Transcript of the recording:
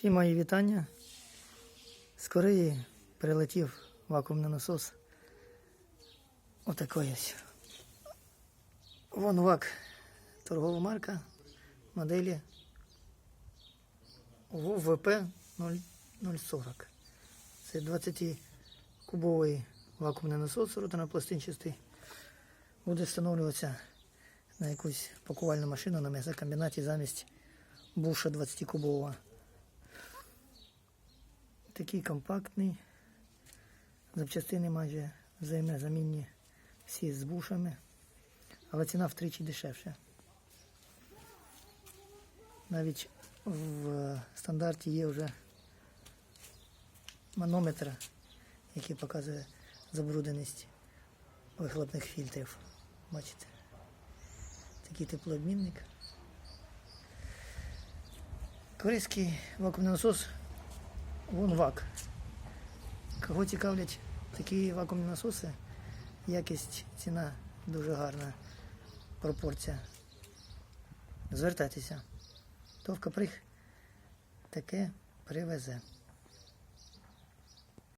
Всі мої вітання. З Кореї прилетів вакуумний насос. Отакий ось. Вонвак. Торгова марка моделі ВВП 040. Це 20-кубовий вакуумний насос ротано-пластинчастий. Буде встановлюватися на якусь пакувальну машину на м'ясокомбінаті замість буша 20-кубового. Такий компактний. Запчастини майже взаємозамінні всі з бушами, але ціна втричі дешевша. Навіть в стандарті є вже манометр, який показує забрудненість вихлопних фільтрів. Бачите? Такий теплообмінник. Корейський вакуумний насос Вунвак. Кого цікавлять такі вакуумні насоси, якість, ціна дуже гарна, пропорція. Звертайтеся. Товка прих таке привезе.